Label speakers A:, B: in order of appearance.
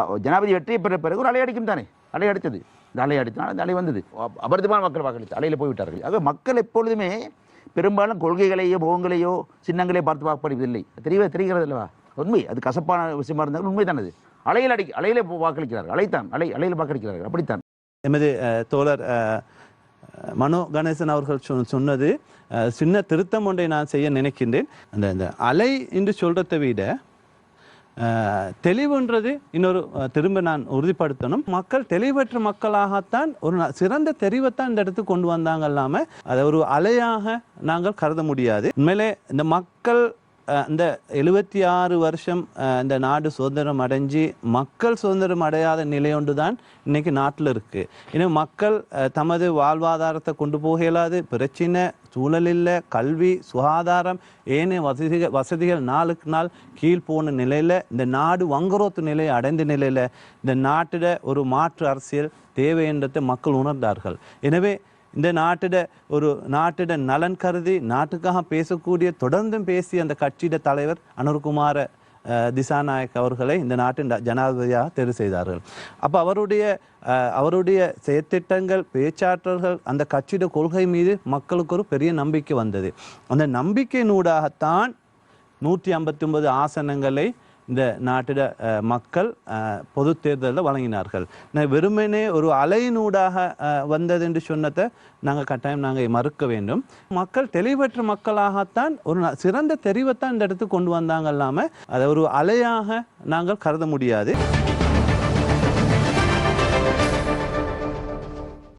A: ஜனாதிபதி வெற்றி பெற்ற பிறகு ஒரு அலை அடிக்கும் தானே? அலை அடித்தது இந்த அலை அடித்தனால அந்த அலை வந்தது. அப- அபரிதமான மக்கள் வாக்களித்து அலையில் போய்விட்டார்கள். ஆக மக்கள் எப்பொழுதுமே பெரும்பாலும் கொள்கைகளையோ முகங்களையோ சின்னங்களையோ பார்த்து வாக்களிப்பதில்லை. தெரியவே தெரிகிறது அல்லவா? உண்மை. அது கசப்பான விஷயமா இருந்தாலும் உண்மைதான் அது அலையில் அடி அலையில வாக்களிக்கிறார்கள். அலைத்தான் அலை அலையில் வாக்களிக்கிறார்கள். அப்படித்தான்.
B: எமது தோழர் மனோ கணேசன் அவர்கள் சொ- சொன்னது சின்ன திருத்தம் ஒன்றை நான் செய்ய நினைக்கின்றேன். அந்த அந்த அலை என்று சொல்றதை விட தெளிவுன்றது இன்னொரு திரும்ப நான் உறுதிப்படுத்தணும். மக்கள் தெளிவற்ற மக்களாகத்தான் ஒரு சிறந்த தெரிவைத்தான் இந்த இடத்துக்கு கொண்டு வந்தாங்க இல்லாமல் அதை ஒரு அலையாக நாங்கள் கருத முடியாது. உண்மையிலே இந்த மக்கள் இந்த எழுபத்தி ஆறு வருஷம் இந்த நாடு சுதந்திரம் அடைஞ்சு மக்கள் சுதந்திரம் அடையாத நிலையொன்று தான் இன்னைக்கு நாட்டில் இருக்குது இன்னும் மக்கள் தமது வாழ்வாதாரத்தை கொண்டு போக இயலாது. பிரச்சனை சூழல் இல்லை கல்வி சுகாதாரம் ஏனைய வசதிகள் வசதிகள் நாளுக்கு நாள் கீழ் போன நிலையில் இந்த நாடு வங்குரோத்து நிலையை அடைந்த நிலையில் இந்த நாட்டில் ஒரு மாற்று அரசியல் தேவை என்றதை மக்கள் உணர்ந்தார்கள். எனவே இந்த நாட்டிட ஒரு நாட்டிட நலன் கருதி நாட்டுக்காக பேசக்கூடிய தொடர்ந்தும் பேசிய அந்த கட்சியிட தலைவர் அனுர்குமார திசாநாயக் அவர்களை இந்த நாட்டின் ஜனாதிபதியாக தேர்வு செய்தார்கள். அப்போ அவருடைய அஹ், அவருடைய செயற்திட்டங்கள் பேச்சாற்றல்கள் அந்த கட்சியிட கொள்கை மீது மக்களுக்கு ஒரு பெரிய நம்பிக்கை வந்தது. அந்த நம்பிக்கையினூடாகத்தான் நூற்றி ஐம்பத்தி ஒன்பது ஆசனங்களை இந்த நாட்டிட மக்கள் பொது தேர்தலில் வழங்கினார்கள். நான் வெறுமனே ஒரு அலையினூடாக வந்தது என்று சொன்னதை நாங்கள் கட்டாயம் நாங்கள் மறுக்க வேண்டும். மக்கள் தெளிவற்ற மக்களாகத்தான் ஒரு சிறந்த தெரிவைத்தான் இந்த இடத்துக்கு கொண்டு வந்தாங்க இல்லாமல் அதை ஒரு அலையாக நாங்கள் கருத முடியாது.